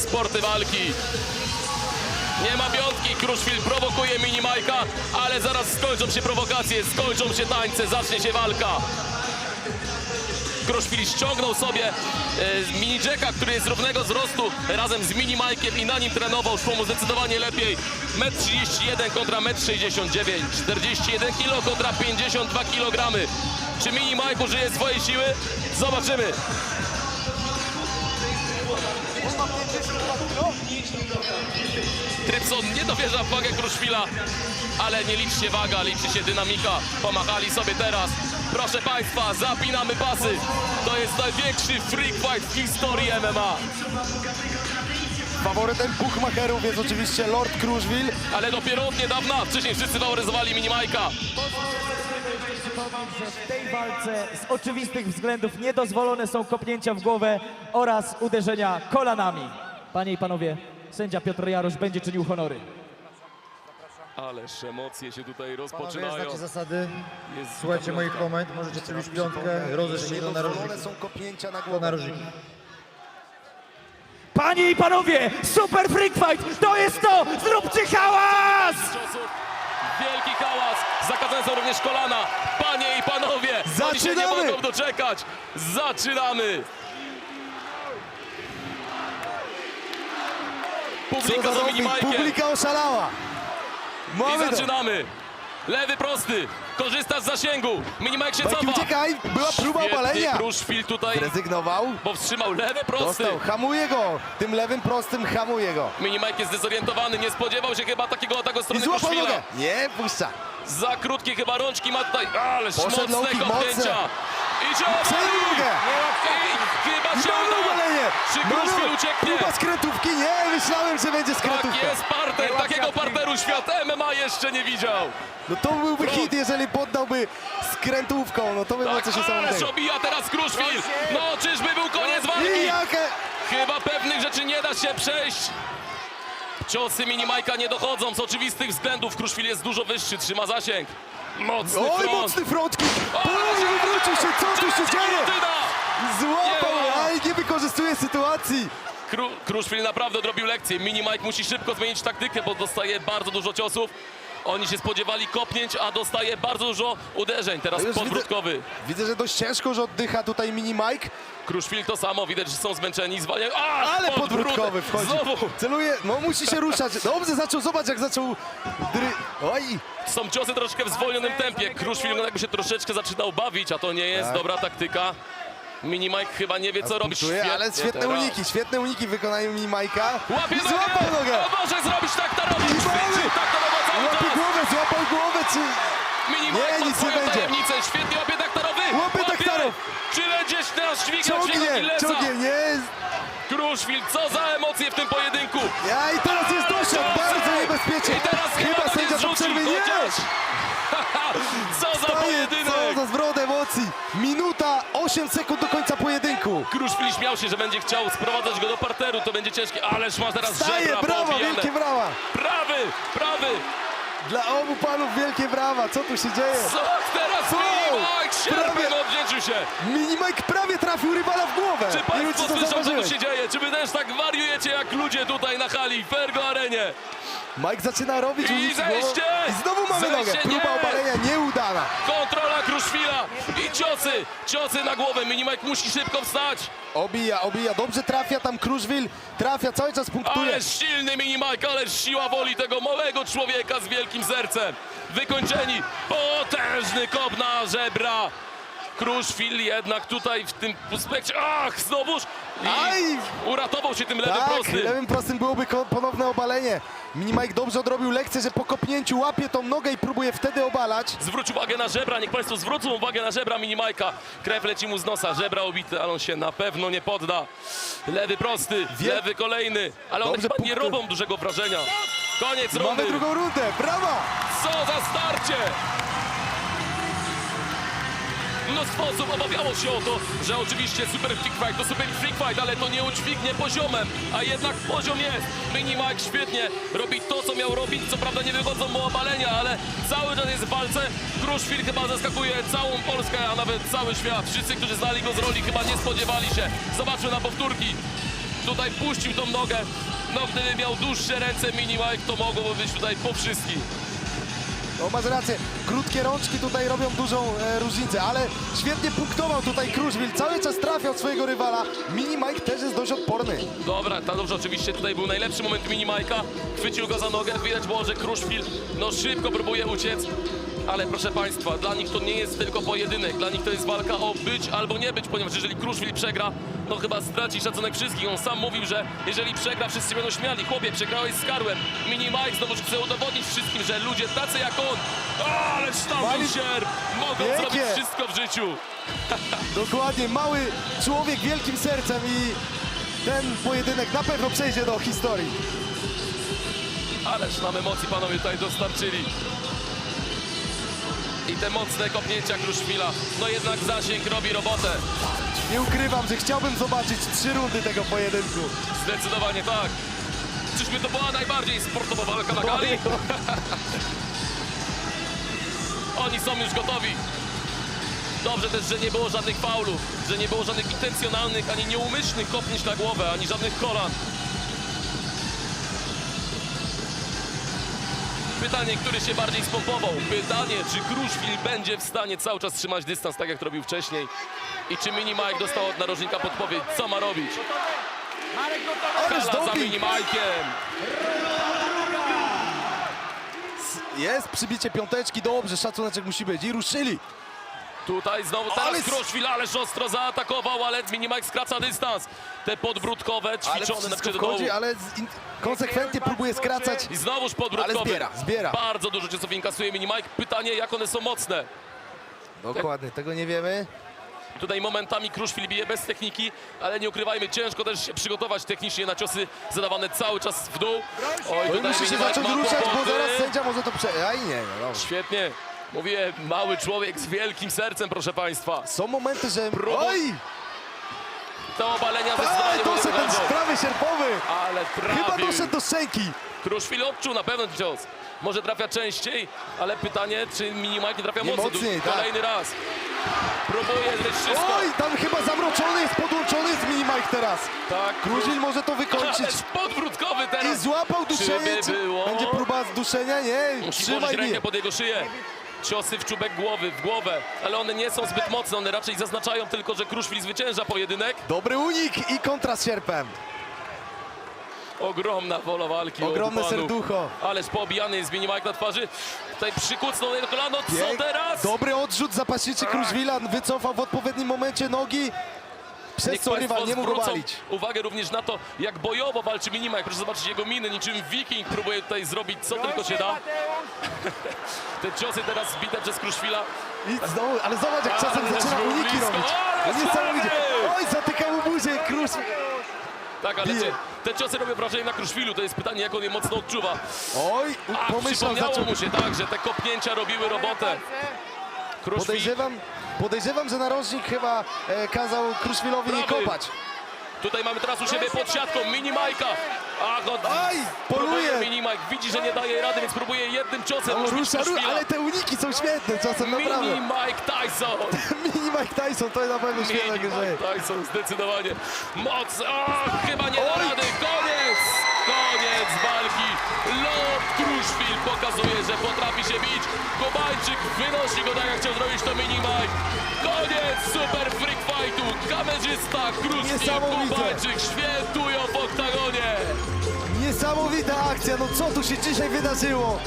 sporty walki. Nie ma piątki, Kruszwil prowokuje mini Majka, ale zaraz skończą się prowokacje, skończą się tańce, zacznie się walka. Kruszwil ściągnął sobie e, mini Jacka, który jest równego wzrostu razem z mini i na nim trenował. Szło mu zdecydowanie lepiej. 1,31 m kontra 1,69 m. 41 kg kontra 52 kg. Czy mini Mike użyje swojej siły? Zobaczymy. Trypson nie dowierza w wagę Kruszwila, ale nie liczy się waga, liczy się dynamika. Pomachali sobie teraz. Proszę Państwa, zapinamy pasy. To jest największy freak fight w historii MMA. Faworytem Buchmacherów jest oczywiście Lord Kruszwil. Ale dopiero od niedawna, wcześniej wszyscy waloryzowali mini Majka. że w tej walce z oczywistych względów niedozwolone są kopnięcia w głowę oraz uderzenia kolanami. Panie i panowie, sędzia Piotr Jarosz będzie czynił honory. Ależ emocje się tutaj Panowie, rozpoczynają. znacie zasady. Jest Słuchajcie moich komend, możecie przybić piątkę, rozeszli do Niedozwolone narożniki. są kopnięcia na Do głowę. Panie i panowie, super freak fight, to jest to! Zróbcie hałas! Wielki hałas. Zakazane są również kolana. Panie i panowie, oni się nie Zaczynamy! mogą doczekać. Zaczynamy. Publika za minimajkiem. Publika oszalała. I Mamy to. zaczynamy. Lewy prosty. Korzysta z zasięgu. Minimajk się Majki, cofa. uciekaj, była próba Świetny obalenia. Kruszwil tutaj, Rezygnował. bo wstrzymał lewy prosty. Dostał, hamuje go. Tym lewym prostym hamuje go. Minimajk jest zdezorientowany. Nie spodziewał się chyba takiego ataku ze I strony złapał Kruszwila. nogę. Nie, puszcza. Za krótkie chyba rączki ma tutaj. Ależ Poszedł mocne low kick, kopnięcia. mocne. Idzie Przejmij nogę. I chyba się Mamy obalenie. Czy Mamy- Kruszwil ucieknie? Próba skrętówki. Nie, myślałem, że będzie Tak skrętówka. jest parter. Takiego parteru świat MMA jeszcze nie widział. No to byłby hit, jeżeli poddałby skrętówką. No to by było Tak, coś ależ niesamowitego. obija teraz Kruszwil. No czyżby był koniec I walki? jakie... Chyba pewnych rzeczy nie da się przejść. Ciosy minimajka nie dochodzą z oczywistych względów. Kruszwil jest dużo wyższy, trzyma zasięg. Mocny Oj, front. mocny front kick. O, Ponownie wywrócił się. Co tu się dzieje? Złapał, Nie ma. ale nie wykorzystuje sytuacji. Kru, Kruszwil naprawdę odrobił lekcję. Mini Mike musi szybko zmienić taktykę, bo dostaje bardzo dużo ciosów. Oni się spodziewali kopnięć, a dostaje bardzo dużo uderzeń. Teraz już podwrótkowy. Widzę, że dość ciężko, że oddycha tutaj mini Mike, Kruszwil to samo, widać, że są zmęczeni. Zwalniają. A, ale podwrót. podwrótkowy wchodzi. Znowu Celuje, no musi się ruszać. Dobrze zaczął, zobacz jak zaczął dry... Oj, są ciosy troszkę w zwolnionym tempie. Kruszwil wygląda jakby się troszeczkę zaczynał bawić, a to nie jest Tak. dobra taktyka. Mini Mike chyba nie wie co robić. ale świetne teraz. uniki, świetne uniki w wykonaniu mini Mike'a. Łapie I nogę! złapał nogę. O, może zrobić tak! I mamy! Tak cały Łapie czas! głowę, złapał głowę, czy... Nie, ma nic nie będzie. tajemnicę. Świetnie łapie taktarowy! Łapie. Czy będziesz teraz dźwigać Ciągnie, ciągnie, nie. Kruszwil, co za emocje w tym pojedynku! Ja i teraz jest dosiad, bardzo niebezpiecznie. I teraz Chyba sędzia to przerwie, nie. Co za To pojedynek! co za zwrot emocji. Minuta, 8 sekund do pojedynku. Kruszwil śmiał się, że będzie chciał sprowadzać go do parteru, to będzie ciężkie, ależ ma teraz Staje, żebra brawa, poobijane. wielkie brawa. Prawy, prawy! Dla obu panów wielkie brawa. Co tu się dzieje? Co teraz Co? Mini Mike? Sierpem Prawie- odwdzięczył się! Mini Mike prawie trafił rywala w głowę. Czy Nie wiem, Państwo to słyszą, co tu zauważyłeś. się dzieje? Czy Wy też tak wariujecie jak ludzie tutaj na hali w Ergo Arenie? Mike zaczyna robić I zejście! I znowu mamy Zejście, nogę. Próba nie! obalenia nieudana. Kontrola Kruszwila i ciosy, ciosy na głowę. Minimajk musi szybko wstać. Obija, obija. Dobrze trafia tam Kruszwil. Trafia, cały czas punktuje. Ależ silny Minimajk, ależ siła woli tego małego człowieka z wielkim sercem. Wykończeni, potężny kop na żebra. Kruszwil jednak tutaj w tym aspekcie, ach, znowuż i Aj! uratował się tym lewym Tak, prostym. lewym prostym byłoby ponowne obalenie. Mini Mike dobrze odrobił lekcję, że po kopnięciu łapie tą nogę i próbuje wtedy obalać. Zwróć uwagę na żebra, niech Państwo zwrócą uwagę na żebra Minimajka. Krew leci mu z nosa, żebra obite, ale on się na pewno nie podda. Lewy prosty, Wie- lewy kolejny, ale one Dobrze, chyba nie punkty. robią dużego wrażenia. Koniec rundy. Mamy drugą rundę, brawa! Co za starcie! Mnóstwo osób obawiało się o to, że oczywiście Super Freak Fight to Super Freak Fight, ale to nie udźwignie poziomem, a jednak poziom jest. Mini Mike świetnie robi to, co miał robić, co prawda nie wychodzą mu obalenia, ale cały czas jest w walce. Kruszwil chyba zaskakuje całą Polskę, a nawet cały świat. Wszyscy, którzy znali go z roli, chyba nie spodziewali się. Zobaczmy na powtórki. tutaj puścił tą nogę. No gdyby miał dłuższe ręce Mini Mike, to mogłoby być tutaj po wszystkim. No masz rację, krótkie rączki tutaj robią dużą e, różnicę, ale świetnie punktował tutaj Kruszwil, cały czas trafiał swojego rywala. Mini Mike też jest dość odporny. Dobra, ta dobrze, oczywiście tutaj był najlepszy moment Mini Majka. Chwycił go za nogę, widać było, że Kruszwil no szybko próbuje uciec. Ale proszę Państwa, dla nich to nie jest tylko pojedynek, dla nich to jest walka o być albo nie być, ponieważ jeżeli Kruszwil przegra, no chyba straci szacunek wszystkich. On sam mówił, że jeżeli przegra, wszyscy będą śmiali. Chłopie, przegrałeś z Karłem. Mini Mike znowu chce udowodnić wszystkim, że ludzie tacy jak on, ale sztampiszer, mogą Pięknie. zrobić wszystko w życiu. Dokładnie, mały człowiek wielkim sercem i ten pojedynek na pewno przejdzie do historii. Ależ nam emocji panowie tutaj dostarczyli. Te mocne kopnięcia Kruszwila, no jednak zasięg robi robotę. Nie ukrywam, że chciałbym zobaczyć trzy rundy tego pojedynku. Zdecydowanie tak. Czyżby to była najbardziej sportowa walka na gali? Oni są już gotowi. Dobrze też, że nie było żadnych faulów, że nie było żadnych intencjonalnych, ani nieumyślnych kopnięć na głowę, ani żadnych kolan. Pytanie, który się bardziej spompował? Pytanie, czy Kruszwil będzie w stanie cały czas trzymać dystans, tak jak robił wcześniej? I czy Mini Mike dostał od narożnika podpowiedź, co ma robić? Kala za doping! Mini Mike'iem. Jest przybicie piąteczki, dobrze, szacuneczek musi być i ruszyli. Tutaj znowu teraz Ale- Kruszwil, ależ ostro zaatakował, ale Mini Mike skraca dystans. Te podbródkowe, ćwiczone na dołu. wchodzi, ale z in... konsekwentnie próbuje skracać. I znowuż podbródkowy. Ale zbiera, zbiera. Bardzo dużo ciosów inkasuje Mini Mike. Pytanie, jak one są mocne. Dokładnie, tego nie wiemy. Tutaj momentami Kruszwil bije bez techniki, ale nie ukrywajmy, ciężko też się przygotować technicznie na ciosy zadawane cały czas w dół. Oj, tutaj musi się Mini Mike zacząć ma ruszać, bo kłopoty. zaraz sędzia może to prze... Aj nie, no. Świetnie. Mówię, mały człowiek z wielkim sercem, proszę Państwa. Są momenty, że... Próbu- Oj! Te obalenia Ale zdecydowanie nie doszedł ten prawy sierpowy! Ale Chyba trafił. doszedł do szczęki. Kruszwil odczuł na pewno cios. Może trafia częściej, ale pytanie, czy Mini Mike nie trafia Nie mocniej. mocniej, tak. Kolejny raz. Próbuje zryć wszystko. Oj, tam chyba zamroczony jest, podłączony jest Mini Mike teraz. Tak, Kruszwil może to wykończyć. Ależ podwrótkowy I teraz. złapał duszenie. Czyby było? Będzie próba zduszenia? Nie, Musi trzymaj rękę pod jego szyję. Ciosy w czubek głowy, w głowę, ale one nie są zbyt mocne, one raczej zaznaczają tylko, że Kruszwil zwycięża pojedynek. Dobry unik i kontra z sierpem. Ogromna wola walki. Ogromne panów. serducho. Ależ poobijany jest Mini Mike na twarzy. Tutaj przykucnął jego kolano. Co Pięk- teraz? Dobry odrzut zapaśniczy Kruszwila. Wycofał w odpowiednim momencie nogi. Przez Niech co państwo rywal nie mógł zwrócą obalić. uwagę również na to, jak bojowo walczy Minimaj. Proszę zobaczyć jego miny, niczym wiking próbuje tutaj zrobić co tylko się da. Te ciosy teraz zbite przez Kruszwila. I znowu, ale zobacz jak czasem Ale zaczyna był uniki blisko. robić. Ale No Niesamowicie. Oj, zatyka mu buzię Kruszwil. Tak, ale Bije. te, te ciosy robią wrażenie na Kruszwilu. To jest pytanie, jak on je mocno odczuwa. Oj, A, pomyślał, przypomniało zaczął. mu się tak, że te kopnięcia robiły robotę. Kruszwil Podejrzewam, podejrzewam, że narożnik chyba e, kazał Kruszwilowi nie Prawy. kopać. Tutaj mamy teraz u siebie pod siatką Mini Majka. A go Aj, Mini Mike. Widzi, że nie daje rady, więc próbuje jednym ciosem uszpić rusza, ale te uniki są świetne czasem, Mini naprawdę. Mike Tyson. Mini Mike Tyson, to jest na pewno Mini świetne grze. Mike Tyson, zdecydowanie. Moc, o, chyba nie da Oj. rady. Koniec, koniec walki. Lord Kruszwil pokazuje, że potrafi się bić. Kubańczyk wynosi go tak, jak chciał zrobić to Mini Mike. Koniec super freak fightu. Kamerzysta Kruszwil, Niesamowite. Kubańczyk świętują w oktagonie. Niesamowita akcja, no co tu się dzisiaj wydarzyło?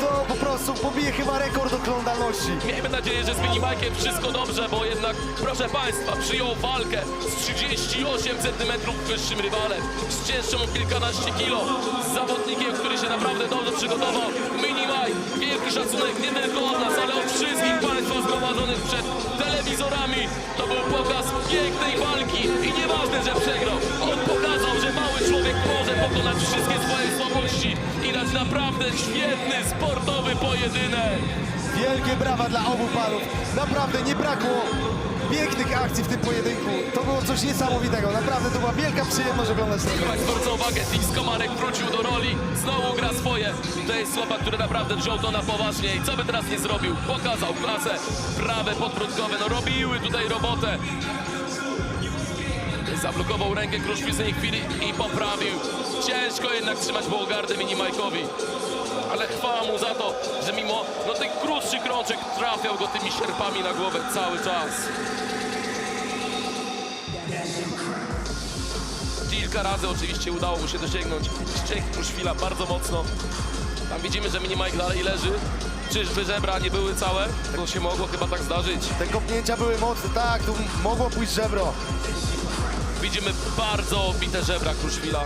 To po prostu pobije chyba rekord oglądalności. Miejmy nadzieję, że z Minimajkiem wszystko dobrze, bo jednak, proszę Państwa, przyjął walkę z 38 cm wyższym rywalem, z cięższą o kilkanaście kilo, z zawodnikiem, który się naprawdę dobrze przygotował. Minimaj, wielki szacunek nie tylko od nas, ale od wszystkich Państwa zgromadzonych przed telewizorami. To był pokaz pięknej walki naprawdę świetny, sportowy pojedynek. Wielkie brawa dla obu panów. Naprawdę nie brakło pięknych akcji w tym pojedynku. To było coś niesamowitego. Naprawdę to była wielka przyjemność oglądać ten Zwróć zwrócą uwagę, Tix Komarek wrócił do roli, znowu gra swoje. To jest chłopak, który naprawdę wziął to na poważnie i co by teraz nie zrobił? Pokazał klasę, prawe podbródkowe, no robiły tutaj robotę. Zablokował rękę tej chwili i poprawił. Ciężko jednak trzymać było gardę mini Majkowi. Ale chwała mu za to, że mimo no tych krótszych krączek trafiał go tymi sierpami na głowę cały czas. Kilka razy oczywiście udało mu się dosięgnąć ścięg Kruszwila bardzo mocno. Tam widzimy, że mini Mike dalej leży. Czyżby żebra nie były całe? To się mogło chyba tak zdarzyć. Te kopnięcia były mocne, tak, tu mogło pójść żebro. Widzimy bardzo obite żebra Kruszwila.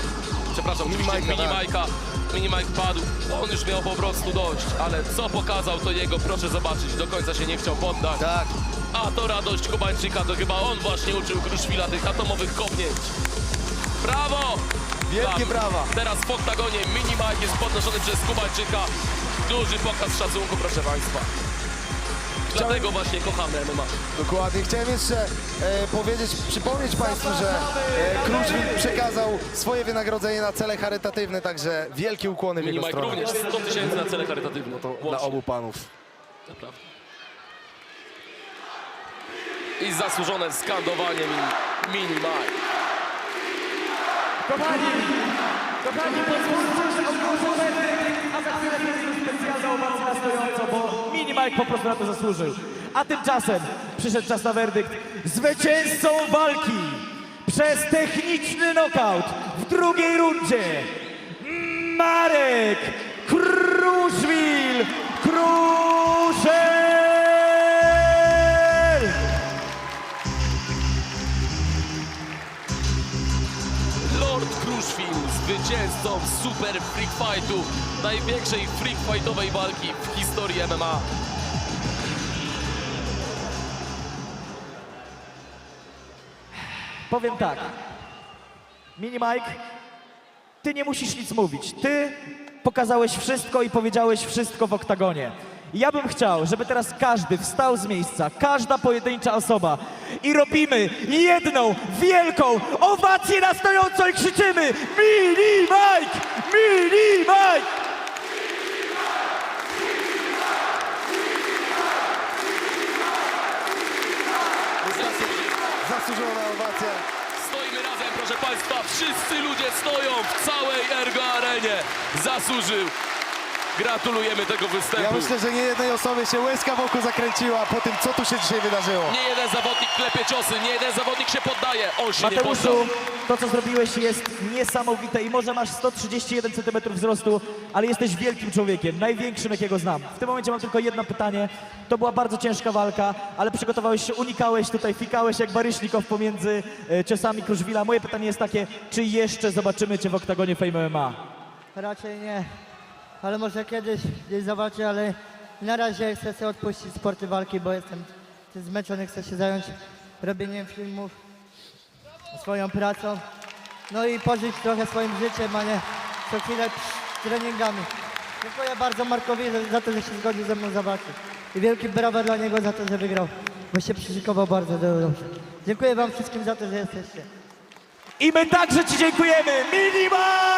Przepraszam, oczywiście Mike'a, mini tak. Majka. Mini Mike padł. On już miał po prostu dość, ale co pokazał to jego, proszę zobaczyć, do końca się nie chciał poddać. Tak, A to radość Kubańczyka, to chyba on właśnie uczył Kruszwila tych atomowych kopnięć. Brawo! Wielkie Tak. brawa. Teraz w oktagonie mini Mike jest podnoszony przez Kubańczyka. Duży pokaz szacunku, proszę Państwa. Dlatego właśnie kochamy MMA. dokładnie. Chciałem jeszcze e, powiedzieć, przypomnieć Państwu, że e, Kruszwil przekazał swoje wynagrodzenie na cele charytatywne, także wielkie ukłony w jego Mike stronę. również 100 tysięcy na cele charytatywne. To Dla obu panów. Naprawdę. I zasłużone skandowanie mini, mini Mike. Kochani, kochani, pozwólcie, że ogłoszę werdykt, a za chwilę specjalna owacja na stojąco, bo Mini Mike po prostu na to zasłużył. A tymczasem przyszedł czas na werdykt. Zwycięzcą walki przez techniczny knockout w drugiej rundzie Marek Kruszwil Kruszel! Lord Kruszwil, zwycięzcą Super Freak Fightu, największej freak fightowej walki w historii MMA. Powiem tak. Mini Mike, ty nie musisz nic mówić. Ty pokazałeś wszystko i powiedziałeś wszystko w oktagonie. Ja bym chciał, żeby teraz każdy wstał z miejsca, każda pojedyncza osoba i robimy jedną wielką owację na stojąco i krzyczymy Mini Mike! Mini Mike! Stoją w całej Ergo Arenie. Zasłużył. Gratulujemy tego Ja występu. myślę, że nie jednej osobie się łezka wokół zakręciła po tym, co tu się dzisiaj wydarzyło. Nie jeden zawodnik klepie ciosy, nie jeden zawodnik się poddaje. On się nie poddał. Mateuszu, to co zrobiłeś jest niesamowite i może masz 131 cm wzrostu, ale jesteś wielkim człowiekiem, największym jakiego znam. W tym momencie mam tylko jedno pytanie. To była bardzo ciężka walka, ale przygotowałeś się, unikałeś tutaj, fikałeś jak Baryśnikow pomiędzy e, ciosami Kruszwila. Moje pytanie jest takie, czy jeszcze zobaczymy Cię w oktagonie Fame MMA? Raczej nie, ale może kiedyś gdzieś zobaczę, ale na razie chcę sobie odpuścić sporty walki, bo jestem zmęczony, chcę się zająć robieniem filmów, swoją pracą, no i pożyć trochę swoim życiem, a nie co chwilę treningami. Dziękuję bardzo Markowi za- to, że się zgodził ze mną zawalczyć. I wielkie brawa dla niego za to, że wygrał, bo się przyszykował bardzo dobrze. Dziękuję wam wszystkim za to, że jesteście. I my także Ci dziękujemy! Mini Mike!